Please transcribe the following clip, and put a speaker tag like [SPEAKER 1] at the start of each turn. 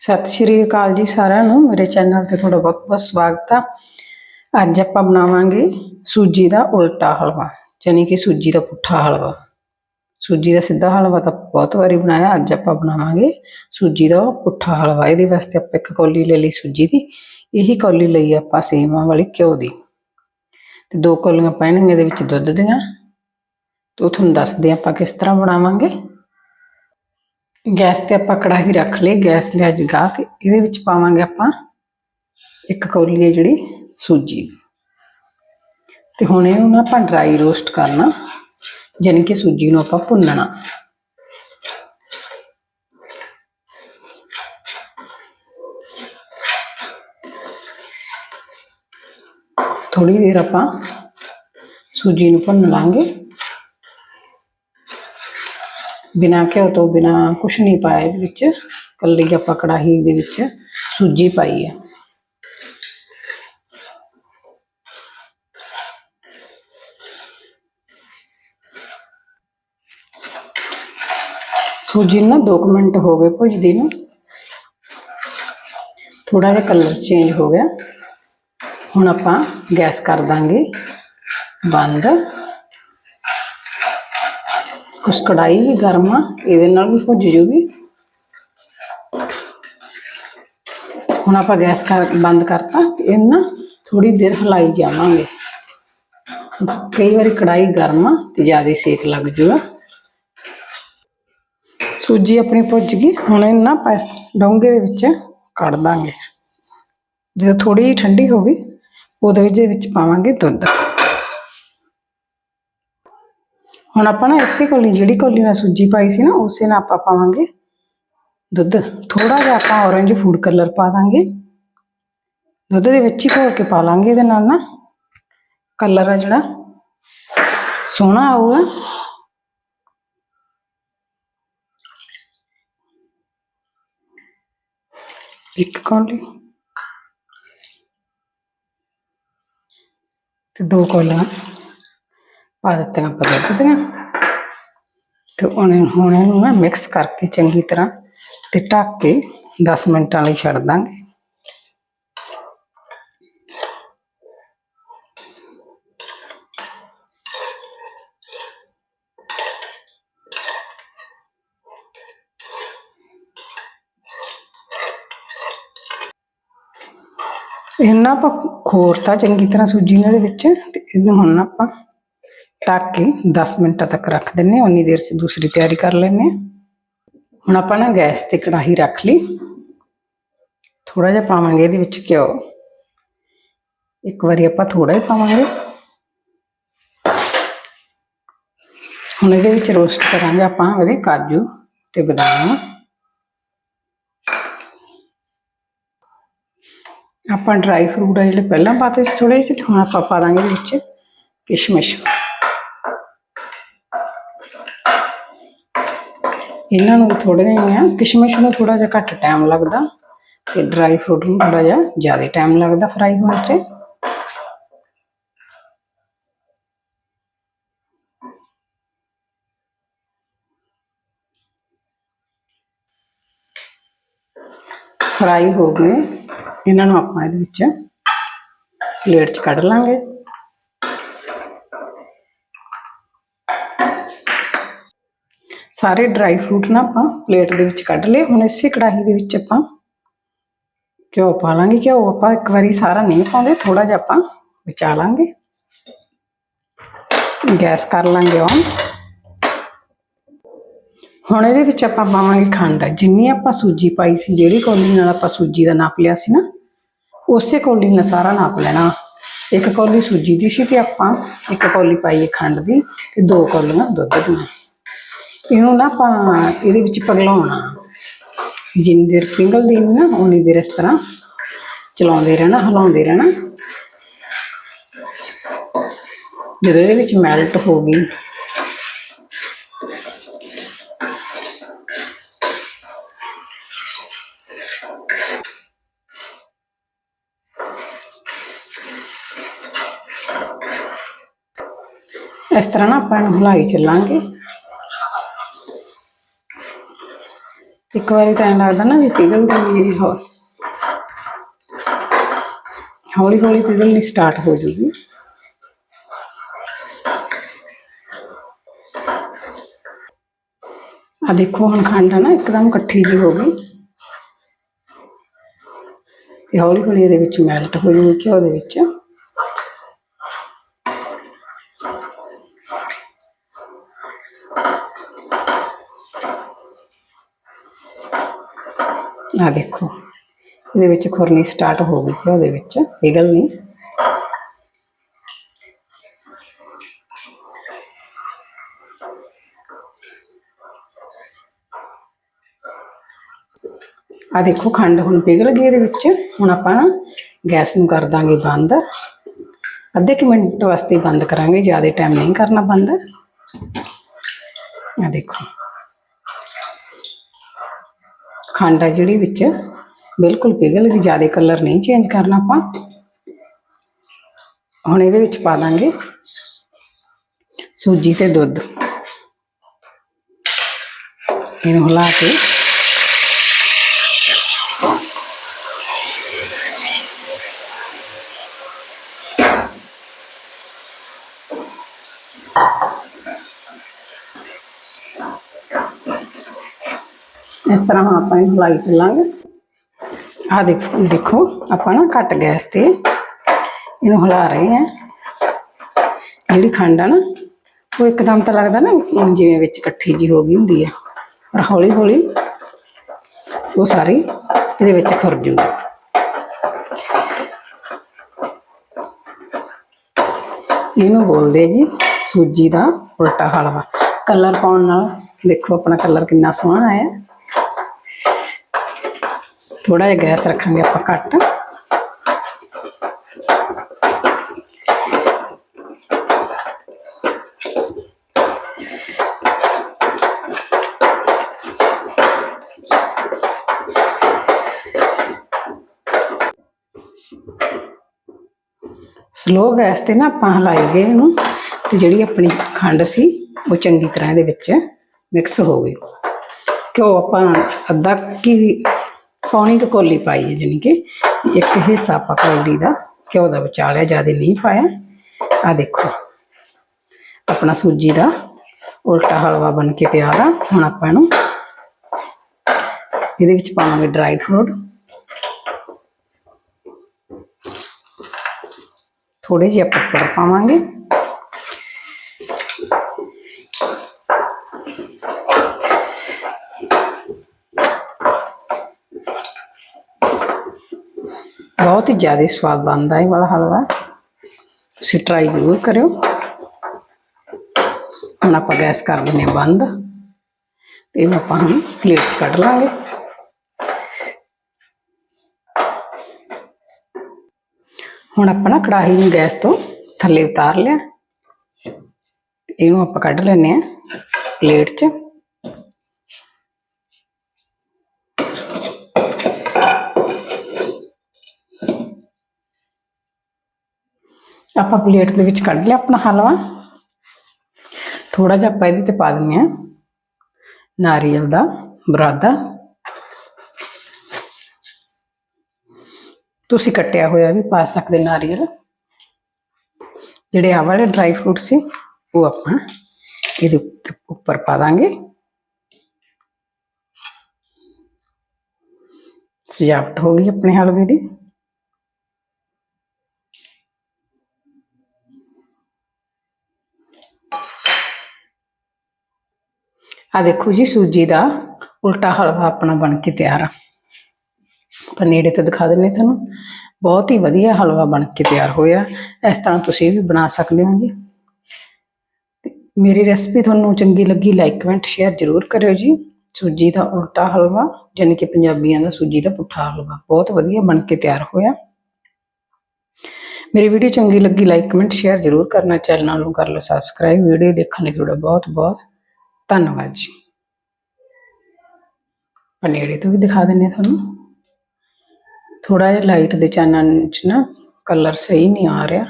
[SPEAKER 1] ਸਤਿ ਸ਼੍ਰੀ ਅਕਾਲ ਜੀ ਸਾਰਿਆਂ ਨੂੰ। ਮੇਰੇ ਚੈਨਲ ਤੇ ਤੁਹਾਡਾ ਬਹੁਤ ਬਹੁਤ ਸਵਾਗਤ ਆ। ਅੱਜ ਆਪਾਂ ਬਣਾਵਾਂਗੇ ਸੂਜੀ ਦਾ ਉਲਟਾ ਹਲਵਾ ਯਾਨੀ ਕਿ ਸੂਜੀ ਦਾ ਪੁੱਠਾ ਹਲਵਾ। ਸੂਜੀ ਦਾ ਸਿੱਧਾ ਹਲਵਾ ਤਾਂ ਬਹੁਤ ਵਾਰੀ ਬਣਾਇਆ, ਅੱਜ ਆਪਾਂ ਬਣਾਵਾਂਗੇ ਸੂਜੀ ਦਾ ਪੁੱਠਾ ਹਲਵਾ। ਇਹਦੇ ਵਾਸਤੇ ਆਪਾਂ ਇੱਕ ਕੌਲੀ ਲੈ ਲਈ ਸੂਜੀ ਦੀ। ਇਹੀ ਕੌਲੀ ਲਈ ਆਪਾਂ ਸੇਵਾਂ ਵਾਲੀ ਘਿਓ ਦੀ। ਤੇ ਦੋ ਕੌਲੀਆਂ ਪੈਣਗੀਆਂ ਇਹਦੇ ਵਿੱਚ ਦੁੱਧ ਦੀਆਂ। ਤੇ ਉਹ ਤੁਹਾਨੂੰ ਦੱਸਦੇ ਆਪਾਂ ਕਿਸ ਤਰ੍ਹਾਂ ਬਣਾਵਾਂਗੇ। ਗੈਸ ਤੇ ਆਪਾਂ ਕੜਾਹੀ ਰੱਖ ਲਈ, ਗੈਸ ਲਿਆ ਜਗਾ ਕੇ ਇਹਦੇ ਵਿੱਚ ਪਾਵਾਂਗੇ ਆਪਾਂ ਇੱਕ ਕੌਲੀ ਹੈ ਜਿਹੜੀ ਸੂਜੀ ਤੇ ਹੁਣ ਇਹਨੂੰ ਨਾ ਆਪਾਂ ਡਰਾਈ ਰੋਸਟ ਕਰਨਾ, ਜਾਣੀ ਕਿ ਸੂਜੀ ਨੂੰ ਆਪਾਂ ਭੁੰਨਣਾ। ਥੋੜੀ ਦੇਰ ਆਪਾਂ ਸੂਜੀ ਨੂੰ ਭੁੰਨ ਲਾਂਗੇ। ਬਿਨਾ ਘਿਓ ਤੋਂ ਬਿਨਾ ਕੁਛ ਨਹੀਂ ਪਾਇਆ ਇਹਦੇ ਵਿੱਚ। ਕੱਲੀ ਆਪਾਂ ਕੜਾਹੀ ਦੇ ਵਿੱਚ ਸੂਜੀ ਪਾਈ ਹੈ। ਸੂਜੀ ਨੂੰ ਨਾ 2 ਮਿੰਟ ਹੋ ਗਏ ਭੁੱਜਦੀ ਨੂੰ। ਥੋੜਾ ਜਿਹਾ ਕਲਰ ਚੇਂਜ ਹੋ ਗਿਆ। ਹੁਣ ਆਪਾਂ ਗੈਸ ਕਰ ਦਾਂਗੇ। ਬੰਦ। ਕੁਛ ਕੜਾਈ ਵੀ ਗਰਮ ਆ, ਇਹਦੇ ਨਾਲ ਵੀ ਭੁੱਜ ਜੂਗੀ। ਹੁਣ ਆਪਾਂ ਗੈਸ ਕਰ, ਬੰਦ ਕਰਤਾ ਤੇ ਇਹਨੂੰ ਨਾ ਥੋੜੀ ਦੇਰ ਹਿਲਾਈ ਜਾਵਾਂਗੇ। ਕਈ ਵਾਰੀ ਕੜਾਈ ਗਰਮ ਆ ਤੇ ਜ਼ਿਆਦਾ ਸੇਕ ਲੱਗ ਜੂਗਾ। ਸੂਜੀ ਆਪਣੀ ਭੁੱਜ ਗਈ, ਹੁਣ ਇਹਨੂੰ ਨਾ ਆਪਾਂ ਡੋਂਗੇ ਦੇ ਵਿੱਚ ਕੱਢ ਦਾਂਗੇ। ਜਦੋਂ ਥੋੜੀ ਜਿਹੀ ਠੰਡੀ ਹੋ ਗਈ, ਉਹਦੇ ਵਿੱਚ ਵਿੱਚ ਪਾਵਾਂਗੇ ਦੁੱਧ। ਹੁਣ ਆਪਾਂ ਨਾ ਇਸੇ ਕੋਲੀ ਜਿਹੜੀ ਕੋਲੀ ਨਾਲ ਸੂਜੀ ਪਾਈ ਸੀ ਨਾ, ਉਸੇ ਨਾਲ ਆਪਾਂ ਪਾਵਾਂਗੇ ਦੁੱਧ। ਥੋੜਾ ਜਿਹਾ ਆਪਾਂ orange ਫੂਡ ਕਲਰ ਪਾ ਦਾਂਗੇ। ਦੁੱਧ ਦੇ ਵਿੱਚ ਹੀ ਘੋਲ ਕੇ ਪਾ ਲਾਂਗੇ ਇਹਦੇ ਨਾਲ ਨਾ। ਕਲਰ ਆ ਜਿਹੜਾ, ਸੋਹਣਾ ਆਊਗਾ। ਇੱਕ ਕੌਲੀ। ਤੇ ਦੋ ਕੌਲੀਆਂ ਪਾ ਦਿੱਤੀਆਂ ਆਪਾਂ ਦੁੱਧ ਦੀਆਂ ਤੇ ਉਹਨੇ ਹੁਣ ਇਹਨੂੰ ਨਾ ਮਿਕਸ ਕਰਕੇ ਚੰਗੀ ਤਰ੍ਹਾਂ ਤੇ ਢੱਕ ਕੇ 10 ਮਿੰਟਾਂ ਲਈ ਛੱਡ ਦਾਂਗੇ। ਇਹਨਾਂ ਆਪਾਂ ਖੋਰਤਾ ਚੰਗੀ ਤਰ੍ਹਾਂ ਸੂਜੀ ਨੂੰ ਦੇ ਵਿੱਚ ਤੇ ਇਹਨੂੰ ਹੁਣ ਆਪਾਂ ਢੱਕ ਕੇ 10 ਮਿੰਟਾਂ ਤੱਕ ਰੱਖ ਦਿੰਨੇ ਹਾਂ, ਉਨੀ ਦੇਰ ਸੇ ਦੂਸਰੀ ਤਿਆਰੀ ਕਰ ਲੈਨੇ ਹਾਂ। ਹੁਣ ਆਪਾਂ ਨਾ ਗੈਸ ਤੇ ਕੜਾਹੀ ਰੱਖ ਲਈ। ਥੋੜਾ ਜਿਹਾ ਪਾਵਾਂਗੇ ਇਹਦੇ ਵਿੱਚ ਘਿਓ। ਇੱਕ ਵਾਰੀ ਆਪਾਂ ਥੋੜਾ ਹੀ ਪਾਵਾਂਗੇ। ਹੁਣ ਇਹਦੇ ਵਿੱਚ ਰੋਸਟ ਕਰਾਂਗੇ ਆਪਾਂ ਉਹਦੇ ਕਾਜੂ ਤੇ ਬਦਾਮ। ਆਪਾਂ ਡਰਾਈ ਫਰੂਟ ਆ ਜਿਹੜੇ ਪਹਿਲਾਂ ਪਾਤੇ ਸੀ ਥੋੜੇ ਜਿਹੇ, ਹੁਣ ਆਪਾਂ ਪਾ ਦਾਂਗੇ ਇਹਦੇ ਵਿੱਚ ਕਿਸ਼ਮਿਸ਼। ਇਹਨਾਂ ਨੂੰ ਥੋੜੇ ਜਿਹੇ ਆ। ਕਿਸ਼ਮਿਸ਼ ਨੂੰ ਥੋੜਾ ਜਿਹਾ ਘੱਟ ਟਾਈਮ ਲੱਗਦਾ ਤੇ ਡਰਾਈ ਫਰੂਟ ਨੂੰ ਥੋੜਾ ਜਿਹਾ ਜ਼ਿਆਦਾ ਟਾਈਮ ਲੱਗਦਾ ਫਰਾਈ ਹੋਣ 'ਚ। ਫਰਾਈ ਹੋ ਗਏ। ਇਹਨਾਂ ਨੂੰ ਆਪਾਂ ਇਹਦੇ ਵਿੱਚ ਪਲੇਟ 'ਚ ਕੱਢ ਲਾਂਗੇ। ਸਾਰੇ ਡਰਾਈ ਫਰੂਟ ਨਾ ਆਪਾਂ ਪਲੇਟ ਦੇ ਵਿੱਚ ਕੱਢ ਲਏ। ਹੁਣ ਇਸੇ ਕੜਾਹੀ ਦੇ ਵਿੱਚ ਆਪਾਂ ਘਿਓ ਪਾ ਲਾਂਗੇ। ਘਿਓ ਆਪਾਂ ਇੱਕ ਵਾਰੀ ਸਾਰਾ ਨਹੀਂ ਪਾਉਂਦੇ ਥੋੜਾ ਜਿਹਾ ਆਪਾਂ ਬਚਾ ਲਾਂਗੇ। ਗੈਸ ਕਰ ਲਾਂਗੇ ਔਨ ਹੁਣ ਇਹਦੇ ਵਿੱਚ ਆਪਾਂ ਪਾਵਾਂਗੇ ਖੰਡ। ਜਿੰਨੀ ਆਪਾਂ ਸੂਜੀ ਪਾਈ ਸੀ, ਜਿਹੜੀ ਕੌਲੀ ਨਾਲ ਆਪਾਂ ਸੂਜੀ ਦਾ ਨਾਪ ਲਿਆ ਸੀ ਨਾ, ਉਸੇ ਕੌਲੀ ਨਾਲ ਸਾਰਾ ਨਾਪ ਲੈਣਾ। ਇੱਕ ਕੌਲੀ ਸੂਜੀ ਦੀ ਸੀ ਤੇ ਆਪਾਂ ਇੱਕ ਕੌਲੀ ਪਾਈ ਖੰਡ ਦੀ ਤੇ ਦੋ ਕੌਲੀਆਂ ਦੁੱਧ ਦੀਆਂ। ਇਹਨੂੰ ਨਾ ਆਪਾਂ ਇਹਦੇ ਵਿੱਚ ਪਗਲਾਉਣਾ। ਜਿੰਨੀ ਦੇਰ ਪਿੰਗਲਦੀ ਨੀ ਨਾ ਉਨੀ ਦੇਰ ਇਸ ਤਰ੍ਹਾਂ ਚਲਾਉਂਦੇ ਰਹਿਣਾ, ਹਿਲਾਉਂਦੇ ਰਹਿਣਾ। ਜਦੋਂ ਇਹਦੇ ਵਿੱਚ ਮੈਲਟ ਹੋ ਗਈ, ਇਸ ਤਰ੍ਹਾਂ ਨਾ ਆਪਾਂ ਇਹਨੂੰ ਹਿਲਾਈ ਚੱਲਾਂਗੇ। ਇੱਕ ਵਾਰੀ ਤਾਂ ਲੱਗਦਾ ਨਾ ਵੀ ਪਿਘਲਦੀ ਨਹੀਂ ਇਹ ਹੋ। ਹੌਲੀ ਹੌਲੀ ਪਿਘਲਣੀ ਸਟਾਰਟ ਹੋ ਜੂਗੀ। ਆ ਦੇਖੋ ਹੁਣ ਖੰਡ ਆ ਨਾ, ਇੱਕਦਮ ਇਕੱਠੀ ਜੀ ਹੋ ਗਈ। ਤੇ ਹੌਲੀ ਹੌਲੀ ਇਹਦੇ ਵਿੱਚ ਮੈਲਟ ਹੋ ਜੂਗੀ ਘਿਓ ਦੇ ਵਿੱਚ। ਆ ਦੇਖੋ। ਇਹਦੇ ਵਿੱਚ ਖੁਰਨੀ ਸਟਾਰਟ ਹੋ ਗਈ ਘਿਓ ਉਹਦੇ ਵਿੱਚ। ਪਿਘਲ ਨਹੀਂ। ਆ ਦੇਖੋ ਖੰਡ ਹੁਣ ਪਿਘਲ ਗਈ ਇਹਦੇ ਵਿੱਚ। ਹੁਣ ਆਪਾਂ ਨਾ ਗੈਸ ਨੂੰ ਕਰ ਦਾਂਗੇ ਬੰਦ। ਅੱਧੇ ਕੁ ਮਿੰਟ ਵਾਸਤੇ ਬੰਦ ਕਰਾਂਗੇ, ਜ਼ਿਆਦਾ ਟਾਈਮ ਨਹੀਂ ਕਰਨਾ ਬੰਦ। ਆ ਦੇਖੋ। ਖੰਡ ਆ ਜਿਹੜੀ ਵਿੱਚ, ਬਿਲਕੁਲ ਪਿਘਲ ਗਈ, ਜ਼ਿਆਦਾ ਕਲਰ ਨਹੀਂ ਚੇਂਜ ਕਰਨਾ ਆਪਾਂ। ਹੁਣ ਇਹਦੇ ਵਿੱਚ ਪਾ ਦਾਂਗੇ ਸੂਜੀ ਤੇ ਦੁੱਧ। ਇਹਨੂੰ ਹਿਲਾ ਕੇ ਇਸ ਤਰ੍ਹਾਂ ਹੁਣ ਆਪਾਂ ਇਹਨੂੰ ਹਿਲਾਈ ਚੱਲਾਂਗੇ। ਆ ਦੇਖੋ ਦੇਖੋ, ਆਪਾਂ ਨਾ ਘੱਟ ਗੈਸ ਤੇ ਇਹਨੂੰ ਹਿਲਾ ਰਹੇ ਹਾਂ। ਜਿਹੜੀ ਖੰਡ ਆ ਨਾ, ਉਹ ਇੱਕਦਮ ਤਾਂ ਲੱਗਦਾ ਨਾ ਜਿਵੇਂ ਵਿੱਚ ਇਕੱਠੀ ਜੀ ਹੋ ਗਈ ਹੁੰਦੀ ਹੈ ਪਰ ਹੌਲੀ ਹੌਲੀ ਉਹ ਸਾਰੀ ਇਹਦੇ ਵਿੱਚ ਖੁਰ ਜੂਗੀ। ਇਹਨੂੰ ਬੋਲਦੇ ਜੀ ਸੂਜੀ ਦਾ ਉਲਟਾ ਹਲਵਾ। ਕਲਰ ਪਾਉਣ ਨਾਲ ਦੇਖੋ ਆਪਣਾ ਕਲਰ ਕਿੰਨਾ ਸੋਹਣਾ ਆਇਆ। ਥੋੜਾ ਜਿਹਾ ਗੈਸ ਰੱਖਾਂਗੇ ਆਪਾਂ ਘੱਟ। ਸਲੋ ਗੈਸ ਤੇ ਨਾ ਆਪਾਂ ਹਲਾਈ ਗਏ ਇਹਨੂੰ ਤੇ ਜਿਹੜੀ ਆਪਣੀ ਖੰਡ ਸੀ, ਉਹ ਚੰਗੀ ਤਰ੍ਹਾਂ ਇਹਦੇ ਵਿੱਚ ਮਿਕਸ ਹੋ ਗਈ। ਘਿਓ ਆਪਾਂ ਅੱਧਾ ਕੀ ਪੌਣੀ ਕੁ ਕੋਲੀ ਪਾਈ ਹੈ ਜਾਣੀ ਕਿ ਇੱਕ ਹਿੱਸਾ ਆਪਾਂ ਕੋਲੀ ਦਾ ਘਿਓ ਦਾ ਬਚਾ ਲਿਆ ਜ਼ਿਆਦਾ ਨਹੀਂ ਪਾਇਆ। ਆ ਦੇਖੋ, ਆਪਣਾ ਸੂਜੀ ਦਾ ਉਲਟਾ ਹਲਵਾ ਬਣ ਕੇ ਤਿਆਰ ਆ। ਹੁਣ ਆਪਾਂ ਇਹਨੂੰ ਇਹਦੇ ਵਿੱਚ ਪਾਵਾਂਗੇ ਡਰਾਈ ਫਰੂਟ ਥੋੜੇ ਜਿਹੇ ਆਪਾਂ ਉੱਪਰ ਪਾਵਾਂਗੇ। ਬਹੁਤ ਹੀ ਜ਼ਿਆਦਾ ਸਵਾਦ ਬਣਦਾ ਇਹ ਵਾਲਾ ਹਲਵਾ। ਤੁਸੀਂ ਟਰਾਈ ਜ਼ਰੂਰ ਕਰਿਓ। ਹੁਣ ਆਪਾਂ ਗੈਸ ਕਰ ਦਿੰਦੇ ਹਾਂ ਬੰਦ। ਤੇ ਇਹਨੂੰ ਆਪਾਂ ਹੁਣ ਪਲੇਟ 'ਚ ਕੱਢ ਲਾਂਗੇ। ਹੁਣ ਆਪਾਂ ਨਾ ਕੜਾਹੀ ਨੂੰ ਗੈਸ ਤੋਂ ਥੱਲੇ ਉਤਾਰ ਲਿਆ। ਇਹਨੂੰ ਆਪਾਂ ਕੱਢ ਲੈਨੇ ਆ ਪਲੇਟ 'ਚ। ਆਪਾਂ ਪਲੇਟ ਦੇ ਵਿੱਚ ਕੱਢ ਲਿਆ ਆਪਣਾ ਹਲਵਾ। ਥੋੜਾ ਜਿਹਾ ਆਪਾਂ ਇਹਦੇ ਤੇ ਪਾ ਦਿੰਦੇ ਆ ਨਾਰੀਅਲ ਦਾ ਬਰਾਦਾ। ਤੁਸੀਂ ਕੱਟਿਆ ਹੋਇਆ ਵੀ ਪਾ ਸਕਦੇ ਨਾਰੀਅਲ। ਜਿਹੜੇ ਆ ਵਾਲੇ ਡਰਾਈ ਫਰੂਟ ਸੀ, ਉਹ ਆਪਾਂ ਇਹਦੇ ਉੱਤੇ- ਉੱਪਰ ਪਾ ਦਾਂਗੇ। ਸਜਾਵਟ ਹੋ ਗਈ ਆਪਣੇ ਹਲਵੇ ਦੀ। ਆ ਦੇਖੋ ਜੀ ਸੂਜੀ ਦਾ ਉਲਟਾ ਹਲਵਾ ਆਪਣਾ ਬਣ ਕੇ ਤਿਆਰ ਆ। ਪਰ ਨੇੜੇ ਤੋਂ ਦਿਖਾ ਦਿੰਨੇ ਤੁਹਾਨੂੰ। ਬਹੁਤ ਹੀ ਵਧੀਆ ਹਲਵਾ ਬਣ ਕੇ ਤਿਆਰ ਹੋਇਆ। ਇਸ ਤਰ੍ਹਾਂ ਤੁਸੀਂ ਵੀ ਬਣਾ ਸਕਦੇ ਹੋ ਜੀ। ਤੇ ਮੇਰੀ ਰੈਸਪੀ ਤੁਹਾਨੂੰ ਚੰਗੀ ਲੱਗੀ ਲਾਈਕ ਕਮੈਂਟ ਸ਼ੇਅਰ ਜ਼ਰੂਰ ਕਰਿਓ ਜੀ। ਸੂਜੀ ਦਾ ਉਲਟਾ ਹਲਵਾ ਯਾਨੀ ਕਿ ਪੰਜਾਬੀਆਂ ਦਾ ਸੂਜੀ ਦਾ ਪੁੱਠਾ ਹਲਵਾ। ਬਹੁਤ ਵਧੀਆ ਬਣ ਕੇ ਤਿਆਰ ਹੋਇਆ। ਮੇਰੀ ਵੀਡੀਓ ਚੰਗੀ ਲੱਗੀ ਲਾਈਕ ਕਮੈਂਟ ਸ਼ੇਅਰ ਜ਼ਰੂਰ ਕਰਨਾ। ਚੈਨਲ ਨੂੰ ਕਰ ਲਓ ਸਬਸਕ੍ਰਾਈਬ ਵੀਡੀਓ ਦੇਖਣ ਲਈ ਤੁਹਾਡਾ ਬਹੁਤ ਬਹੁਤ ਧੰਨਵਾਦ ਜੀ। ਆਪਾਂ ਤੋਂ ਵੀ ਦਿਖਾ ਦਿੰਨੇ ਆ ਤੁਹਾਨੂੰ। ਥੋੜਾ ਜਿਹਾ ਲਾਈਟ ਦੇ ਚਾਨਣ ਚ ਨਾ ਕਲਰ ਸਹੀ ਨਹੀਂ ਆ ਰਿਹਾ।